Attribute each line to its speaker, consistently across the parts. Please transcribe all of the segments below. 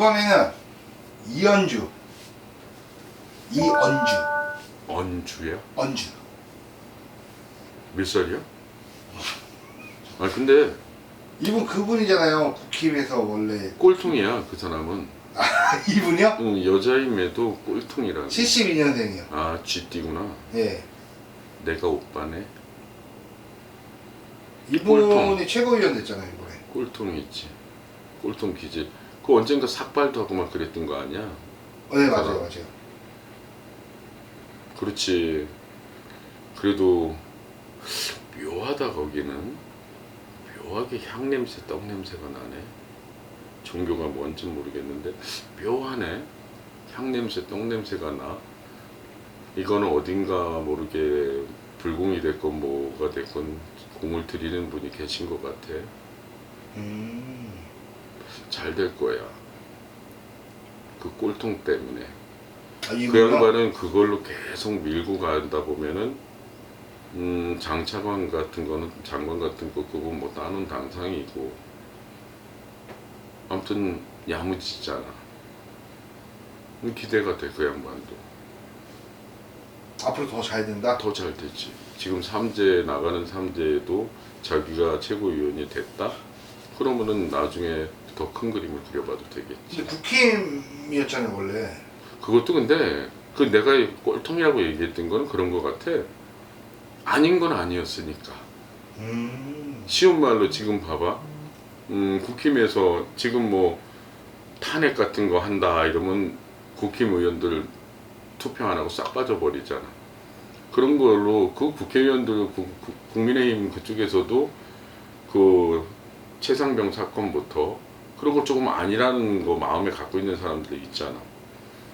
Speaker 1: 이번에는 이연주, 이언주,
Speaker 2: 언주야?
Speaker 1: 언주.
Speaker 2: 몇 살이야? 아 근데
Speaker 1: 이분 그분이잖아요. 국힘에서 원래
Speaker 2: 꼴통이야 그 사람은.
Speaker 1: 아, 이분이요?
Speaker 2: 응, 여자임에도 꼴통이라.
Speaker 1: 72년생이요.
Speaker 2: 아 쥐띠구나.
Speaker 1: 예.
Speaker 2: 내가 오빠네.
Speaker 1: 이분이
Speaker 2: 꼴통.
Speaker 1: 최고위원 됐잖아요 이번에.
Speaker 2: 꼴통이지. 꼴통 기질. 그 언젠가 삭발도 하고 막 그랬던 거 아니야?
Speaker 1: 네 맞아요 맞아요.
Speaker 2: 그렇지. 그래도 묘하다 거기는 묘하게 향 냄새, 떡 냄새가 나네. 종교가 뭔지 모르겠는데 묘하네. 향 냄새, 떡 냄새가 나. 이거는 어딘가 모르게 불공이 됐건 뭐가 됐건 공을 들이는 분이 계신 것 같아.
Speaker 1: 음.
Speaker 2: 잘 될 거야. 그 꼴통 때문에.
Speaker 1: 아,
Speaker 2: 그? 양반은 그걸로 계속 밀고 가다 보면은 음, 장차관 같은 거는 장관 같은 거 그거 뭐 따는 당상이고 아무튼 야무지잖아. 음, 기대가 돼 그 양반도
Speaker 1: 앞으로 더 잘 된다.
Speaker 2: 더 잘 되지. 지금 삼재 나가는 삼재에도 자기가 최고위원이 됐다. 그러면은 나중에 더 큰 그림을 그려봐도 되겠지.
Speaker 1: 근데 국힘이었잖아요 원래.
Speaker 2: 그것도 근데 그 내가 꼴통이라고 얘기했던 거는 그런 거 같아. 아닌 건 아니었으니까.
Speaker 1: 음.
Speaker 2: 쉬운 말로 지금 봐봐. 음, 국힘에서 지금 뭐 탄핵 같은 거 한다 이러면 국힘 의원들 투표 안 하고 싹 빠져버리잖아. 그런 걸로 그 국회의원들 그- 그- 국민의힘 그쪽에서도 그 최상병 사건부터 그런 걸 조금 아니라는 거 마음에 갖고 있는 사람들이 있잖아.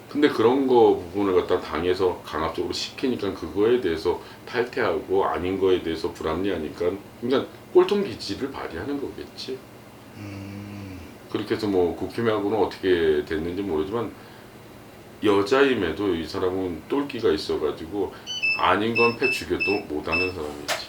Speaker 2: 근데 그런 거 부분을 갖다 당에서 강압적으로 시키니까 그거에 대해서 탈퇴하고 아닌 거에 대해서 불합리하니까 그러니까 꼴통 기질을 발휘하는 거겠지.
Speaker 1: 음.
Speaker 2: 그렇게 해서 뭐 국힘하고는 어떻게 됐는지 모르지만 여자임에도 이 사람은 똘끼가 있어가지고 아닌 건 패 죽여도 못하는 사람이지.